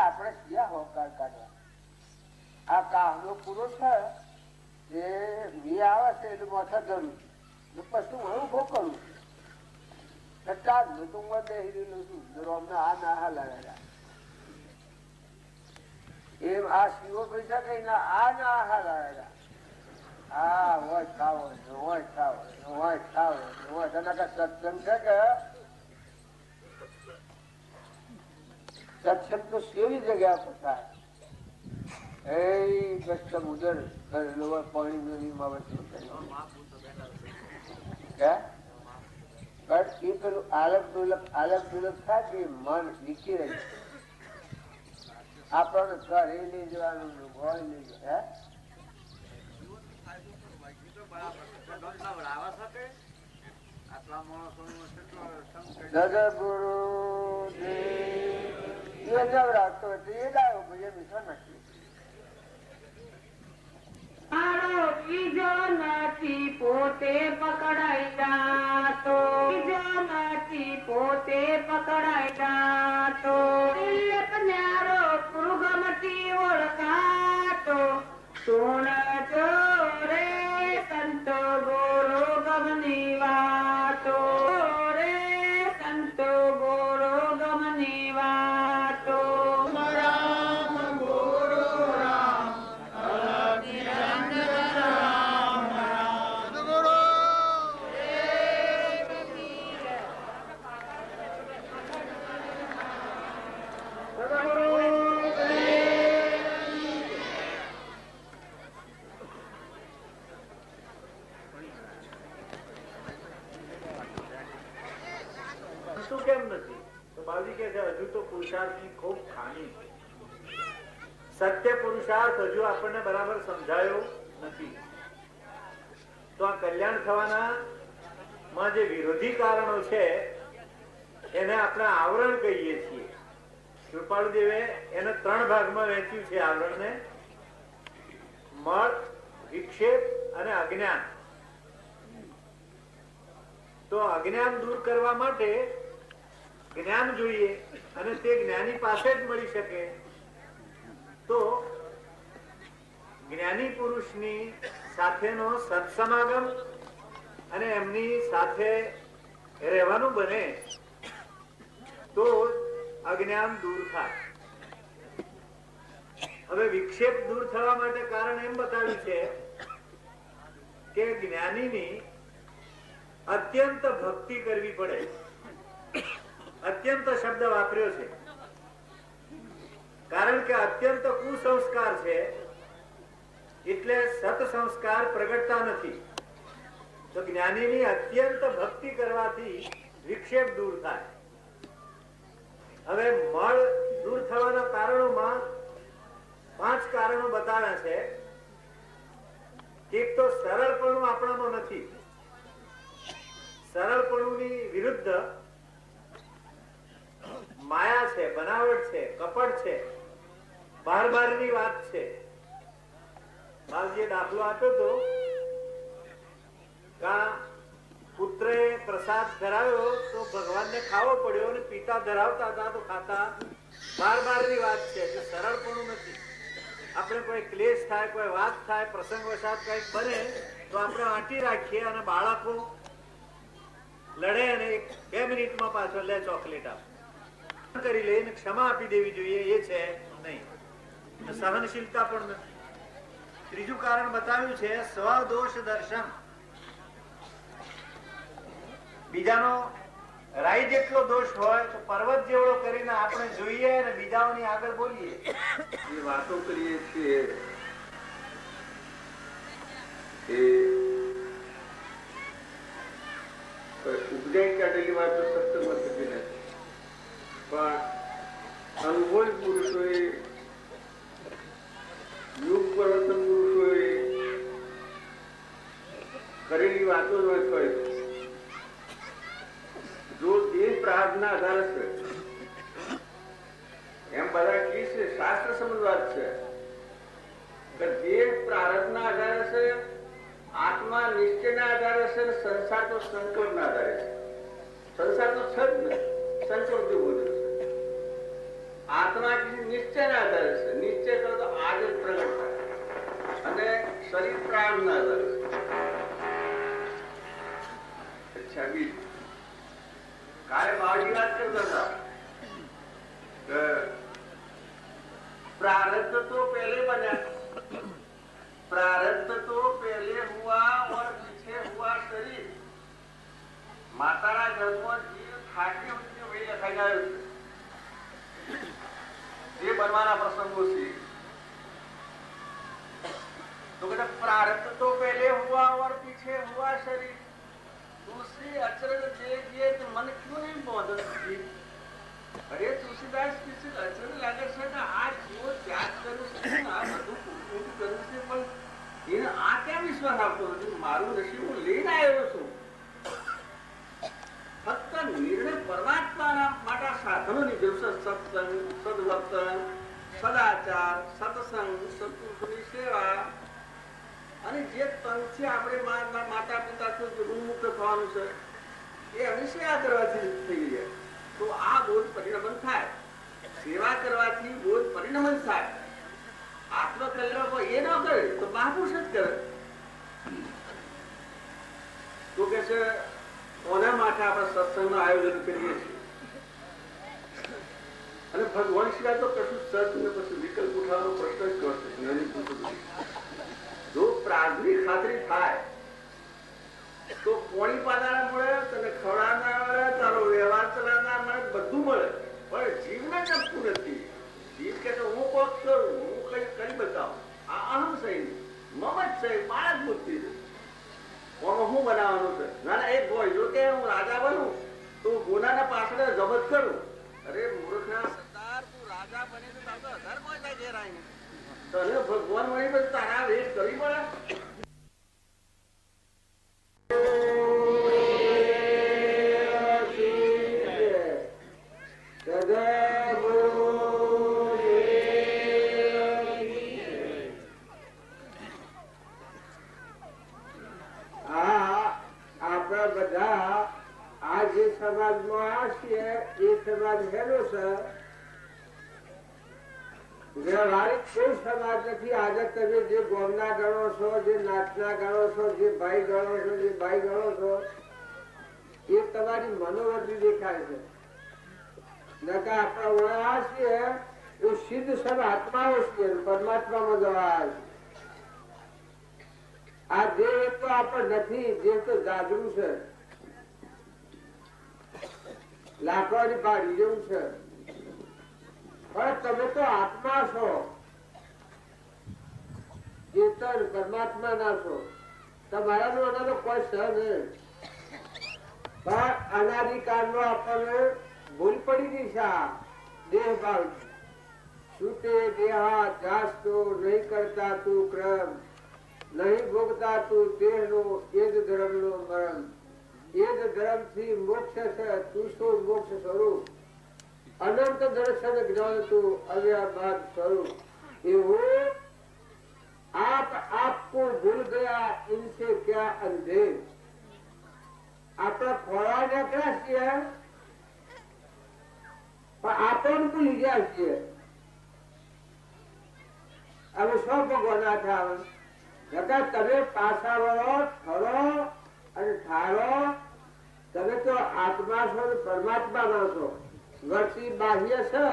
આપણે ક્યાં હોકાર કાઢવા આ કામનો પૂરો એ મી આવે છે એટલે માથા ધરું પછી હું ઊભો કરું? ના હા લાગેલા એમ આ શિવો પૈસા કઈ આ ના હા લાગેલા હા હોય ખાવો હોય ખાવો સત્સંગ છે કે સત્સંગ કેવી જગ્યા પર થાય. એ કરેલો પાણી મેળી માં પણ એ પેલું આલક દુલક આલક દુલક થાય મન નીકળી રહી. આપણને ઘરે લઈ જવાનું ને ભોય લઈ જવાનું હે? દાદા ગુરુ નથી મારો બીજો નથી પોતે પકડાઈ જાતો બીજો નથી ઓળખાતો સુણ ચોરે પુરુષાર્થની ખૂબ ખામી. સત્ય પુરુષાર્થ હજુ આપણને બરાબર સમજાયો નથી. તો આ કલ્યાણ થવાના માં જે વિરોધી કારણો છે, એને આપણે આવરણ કહીએ છીએ. કૃપાળુદેવે એને ત્રણ ભાગમાં વહેંચ્યું છે આવરણને. મળ, વિક્ષેપ અને અજ્ઞાન. તો અજ્ઞાન દૂર કરવા માટે જ્ઞાન જોઈએ. અને તે જ્ઞાની પાસે જ મળી શકે. તો જ્ઞાની પુરુષની સાથેનો સત્સમાગમ અને એમની સાથે રહેવાનું બને તો અજ્ઞાન દૂર થાય. હવે વિક્ષેપ દૂર થવા માટે કારણ એમ બતાવ્યું છે કે જ્ઞાનીની અત્યંત ભક્તિ કરવી પડે. અત્યંત શબ્દ વાપર્યો છે. કારણ કે અત્યંત કુસંસ્કાર છે, એટલે સત પ્રગટતા નથી. તો જ્ઞાનીની અત્યંત ભક્તિ કરવાથી વિક્ષેપ દૂર થાય. હવે મળ દૂર થવાના કારણોમાં પાંચ કારણો બતાવ્યા છે. એક તો સરળપણું આપણામાં નથી. સરળપણુંની વિરુદ્ધ માયા છે બનાવટ છે, કપટ છે બાર બારની વાત છે. બાલજીએ દાખલો આપ્યો હતો કા પુત્રે પ્રસાદ ધરાવ્યો તો ભગવાનને ખાવો પડ્યો અને પિતા ધરાવતા હતા તો ખાતા. બાર બારની વાત છે, એટલે સરળપણું નથી. આપણે કોઈ ક્લેશ થાય, કોઈ વાત થાય, પ્રસંગ વસાત કંઈક બને, તો આપણે આંટી રાખીએ અને બાળકો લડે અને બે મિનિટમાં પાછો લે ચોકલેટ આપ. કરી લઈને ક્ષમા આપી દેવી જોઈએ એ છે નહીં. સહનશીલતા પણ નથી. ત્રીજું કારણ બતાવ્યું છે સ્વદોષ દર્શન. બીજાનો, રાઈ જેટલો દોષ હોય તો પર્વત જેવડો કરીને આપણે જોઈએ અને બીજાઓની આગળ બોલીએ. એ વાતો કરીએ છીએ એ ઉપજાઈ કાઢેલી વાતો સત્સંગમાં જીવ થાકી ઉઠી વહી લખાઈ ગયો છે એ બનવાના પ્રસંગો છે तो कहते प्रारब्ध तो पहले हुआ और पीछे हुआ शरीर दूसरी अचरज देख ये तो मन क्यों नहीं बोधन थी અરે તુલસીદાસ કિસી અચરજ લાગે છે કે આ જીવો ત્યાગ કર્યો છે ને આ બધું પૂરું કર્યું છે પણ એને આ ક્યાં વિશ્વાસ આપતો નથી મારું નસીબ હું લઈને આવ્યો છું ફક્ત નિર્ણય પરમાત્માના સાધનોની જરૂર સત્સંગ સદવર્તન સદાચાર સત્સંગ સત્પુરુષોની સેવા અને જે તનથી આપણે મા- મા- માતા પિતા ઋણમુક્ત થવાનું છે, એ અમે સેવા કરવાથી થઈ જાય તો આ બોધ પરિણમન થાય. સેવા કરવાથી બોધ પરિણમન થાય. આત્મકલ્યાણ એ ન કરે, તો મહાપુરુષ જ કરે. તો કે છે કોના માટે આપણે સત્સંગનું આયોજન કરીએ છીએ. અને ભગવાન સિવાય તો કશું સર્ચ ને પછી વિકલ્પ ઉઠાવવાનો પ્રશ્ન જ કરશે. જો પ્રાગની ખાતરી થાય, તો કોણી પાદાના મળે, તને ખવડાવનાર મળે, તારો વ્યવહાર ચલાવનાર મળે, બધું મળે. પણ જીવને જપતું નથી. જીવ કે હું કોક કરું, હું કઈ કરી બતાવું. આ અહમ સહી મમ જ સહી, બાળક બુદ્ધિ આમાં હું બનાવવાનું છે? ના ના એક ભોય જો કે હું રાજા બનું, તો ગુનાના પાછળ જબત કરું. અરે મૂર્ખના સરદાર તું રાજા બને તો તારો હજાર થાય ઘેર આવીને. તને ભગવાન મળી તારા વેશ કરી પડે સમાજમાં આ છીએ એ સમાજ હેલો છે વ્યવહારિક કોઈ સમાજ નથી. આજે તમે જે ગોમના ગણો છો, જે નાચના ગણો છો, જે ભાઈ ગણો છો, જે ભાઈ ગણો છો, એ તમારી મનોવૃત્તિ દેખાય છે. નકા આપણા ઓળા છીએ એ સિદ્ધ સબ આત્માઓ છીએ પરમાત્મામાં જવા આ દેહ તો આપણે નથી, દેહ તો જાગરું છે. લાકડાની બાળી જેવું છે. પણ તમે તો આત્મા છો. ચેતન પરમાત્મા ના છો. તમારા નું એનાનો કોઈ સહ નહીં. અનાદિકાળ નો આપણને ભૂલ પડી ગઈ છે દેહ ભાવ છૂટે દેહા જાસ્તો નહીં કરતા તું ક્રમ. નહીં ભોગતા તું દેહ નો એ જ ધર્મ નો મરમ એ જ ધર્મ થી મોક્ષ છે તું શું મોક્ષ સ્વરૂપ અનંત દર્શન જ્ઞાન તું અવ્યાભાગ સ્વરૂપ એવું आप आपको भूल गया इनसे क्या अंधे આપણા ખોળા નીકળ્યા છીએ પણ આપણને ભૂલી ગયા છીએ હવે શું ભગવાન આ થાય નકર તમે પાછા વળો ઠરો અને ઠારો તમે તો આત્મા છો પરમાત્મા ના છો. વર્તી બાહ્ય છે,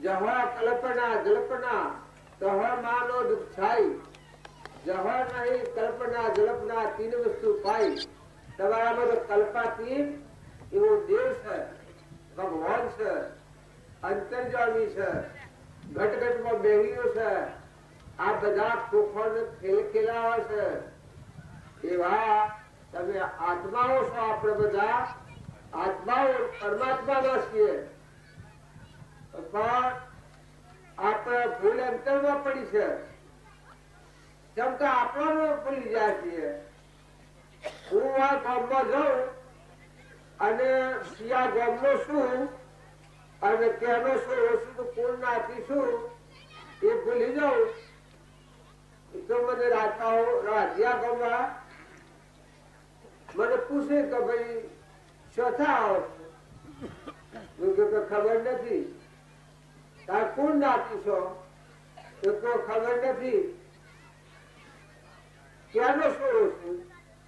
જહ કલ્પના, જલ્પના, તહ માનો થાય જહ નહીં, કલ્પના, જલ્પના, તીન વસ્તુ પાઈ તમારામાં તો કલ્પાતીત એવો દેવ છે, ભગવાન છે, અંતર્જામી છે ઘટ ઘટમાં બેહીઓ છે. આ બધા ખોખો ખેલ ખેલાવા છે. એવા તમે આત્માઓ છો આપણે બધા. આત્માઓ પરમાત્માના છીએ. પણ આપણે ભૂલ અંતરમાં પડી છે. જેમ કે આપણને ભૂલી જાય છીએ હું આ ગામમાં જાઉં અને શિયા ગામનો શું અને કેનો શું ઓછું કોણ નાખી શું એ ભૂલી જાઉં. તો મને રાતાઓ રાજ્યા ગામમાં પૂછે કે ભાઈ ચોથા આવો હું ખબર નથી. તાર કોણ નાતી છો? તો ખબર નથી. ક્યાંનો છોડો છું?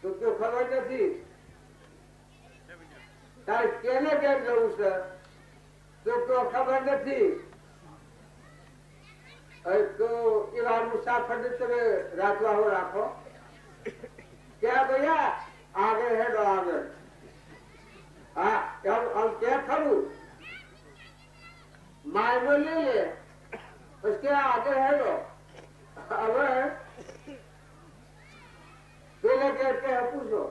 તો તો ખબર નથી. તારે કેને કેમ જવું છે? તો તો ખબર નથી. તો એવા મુસાફર તમે રાતવાહો રાખો. ક્યાં ભૈયા આગળ હેડો આગળ હા આમ આમ ક્યાં ખરું માયનો લઈ લે ક્યાં આગળ હેડો હવે? પેલે કે પૂછો?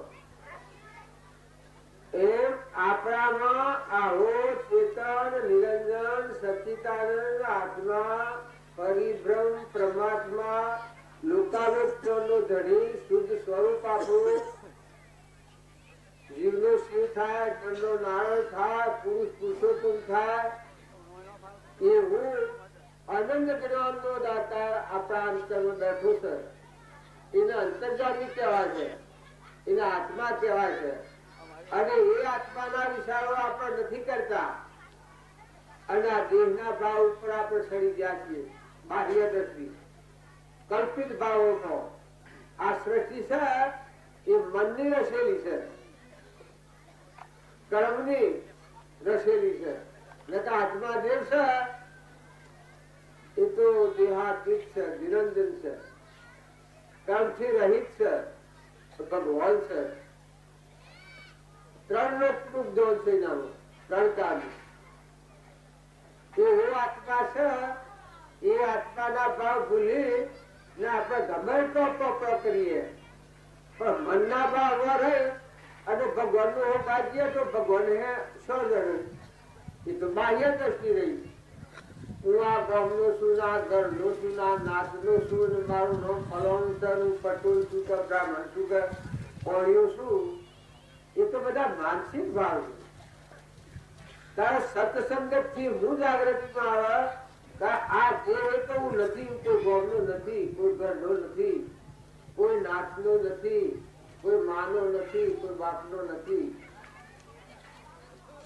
એમ આપણામાં લોકાલોકનો ધણી થાય ચંદ્રો થાય, પુરુષ પુરુષોત્તમ થાય એવું અનંત જ્ઞાનનો દાતા આપણા અંતરમાં બેઠો છે. એને અંતર્જામી કહેવાય છે. એને આત્મા કહેવાય છે. અને એ આત્માના વિચારો આપણે નથી કરતા. અને આ દેહના ભાવ ઉપર આપણે ચડી ગયા છીએ. બાહ્ય દ્રષ્ટિ. કલ્પિત ભાવોનો. આ સૃષ્ટિ છે, એ મનની રસેલી છે. કર્મની રસેલી છે. ને આત્મા દેવ છે એ તો દેહાતીત છે, નિરંજન છે કર્મથી રહિત છે, ભગવાન છે. ત્રણ લોકનું જ્ઞાન છે એનામાં, ત્રણ કાળનું એવો આત્મા છે, એ આત્માના ભાવ ભૂલી ને આપણે ગમે તો પોપડો કરીએ. પણ મનના ભાવ રહે અને ભગવાનનું બાજીએ તો ભગવાન હે સો જણ એ તો બાહ્ય દ્રષ્ટિ રહી. હું આ ગામનો છું આ ઘરનો છું નાતનો મારું નામ હું પટુલ છું કે બ્રાહ્મણ છું કે કોળિયો છું એ તો બધા માનસિક ભાવ છે. સત્સંગથી હું જાગૃતિમાં આવે આ જે હોય તો હું નથી કોઈ ગોમનો નથી, કોઈ ઘરનો નથી, કોઈ નાચનો નથી, કોઈ માનો નથી, કોઈ બાપનો નથી.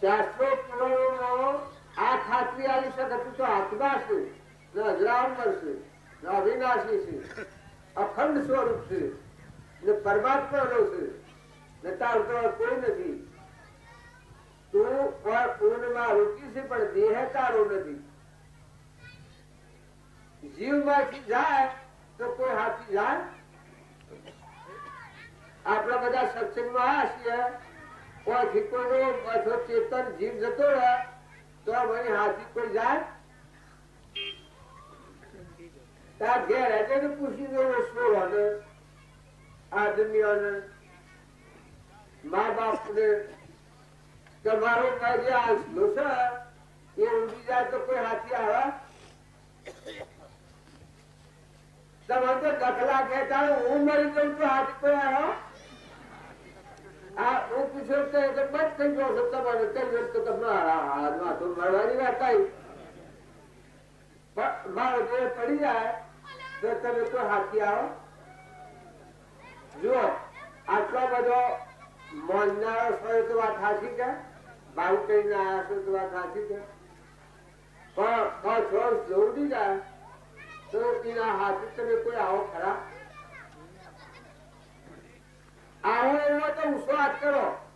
શાસ્ત્રો પુરાણોમાં આ ખાતરી આવી શકે તું તો આત્મા છે, ને અજરામર છે, ને અવિનાશી છે, અખંડ સ્વરૂપ છે, ને પરમાત્માનો છે, ને તાર તો કોઈ નથી. તું પૂર્ણમાં રૂકી છે, પણ દેહ તારો નથી. જીવમાંથી જાય તો કોઈ હાથી જાય? આપણા બધા સત્સંગમાં આ છીએ. કોઈ ઠીકોનો અથવા ચેતન જીવ જતો રહે. તો મને હાથી તમારો જે આસલો છે. એ ઉડી જાય તો કોઈ હાથી આવે? તમારે તો દખલા કહેતા હું મરી જઉં તો હાથી કોઈ આવ્યો છો પડી જાય તો તમે કોઈ હાથી આવો. જુઓ, આટલો બધો મોનનારો હોય તો વાત હાથી કે બાવું કરીને આવ્યા છો. તો વાત હાથી આવો ખરા? આવો એવો તો ઉસો હાથ કરો.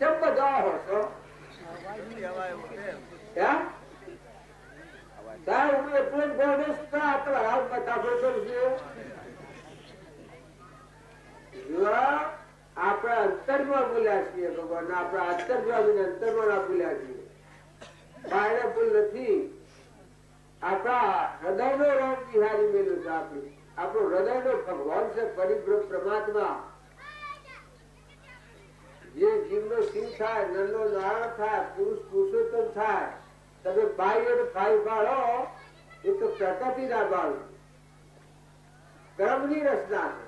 બધા હોશો હે? તાર ગોળો સુધા આપણે હાથ બધા ગોળ છે જુઓ આપણે અંતરમાં બોલ્યા છીએ ભગવાન, આપણે અંતરમાં અંતરમાં ના બોલ્યા છીએ. બાયણે ભૂલ નથી. આપણા હૃદયનો રોગ બિહારી મેલું છે આપણું. આપણું હૃદયનો ભગવાન છે, પરિભ્રમ પરમાત્મા. જે શિવ થાય, નંદો નારાયણ થાય, પુરુષ પુરુષોત્તમ થાય. તમે બાહ્ય અને ભાઈ એ તો પ્રકૃતિ ના બાળો. કર્મની રચના છે.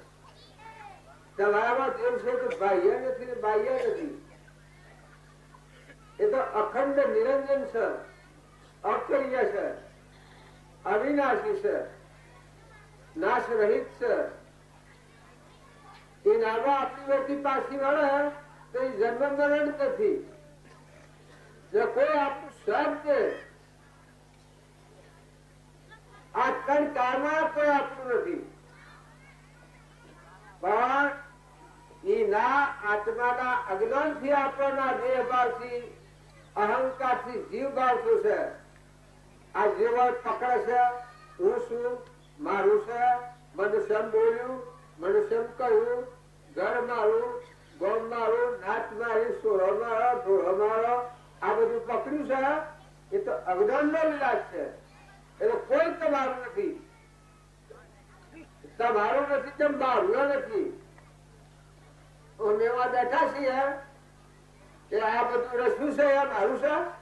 તમારામાં દેવ છે કે બાહ્ય નથી ને બાહ્ય નથી? એ તો અખંડ નિરંજન છે અક્રિય છે, અવિનાશી છે નાશ રહિત છે. એ નાવા આપણી વ્યક્તિ પાછી વળે જન્મ મરણ નથી. જો કોઈ આપણું શબ્દ આ કણ કાળમાં કોઈ આપણું નથી. પણ એ ના આત્માના અજ્ઞાનથી આપણના દેહ ભાવથી અહંકારથી જીવ ભાવ શું છે. આ જીવ પકડે છે, હું શું મારું છે મનુષ્ય બોલ્યું મનુષ્ય કહ્યું, ઘર મારું ગોમ નાચનારી નાચ મારી સોરો મારો ઢોળો મારો આ બધું પકડ્યું છે? એ તો અજ્ઞાન નો વિલાસ છે. એટલે કોઈ તમારું નથી. તમારું નથી તેમ મારું નથી. અમે એવા બેઠા છીએ કે આ બધું રસ્યું છે મારું છે?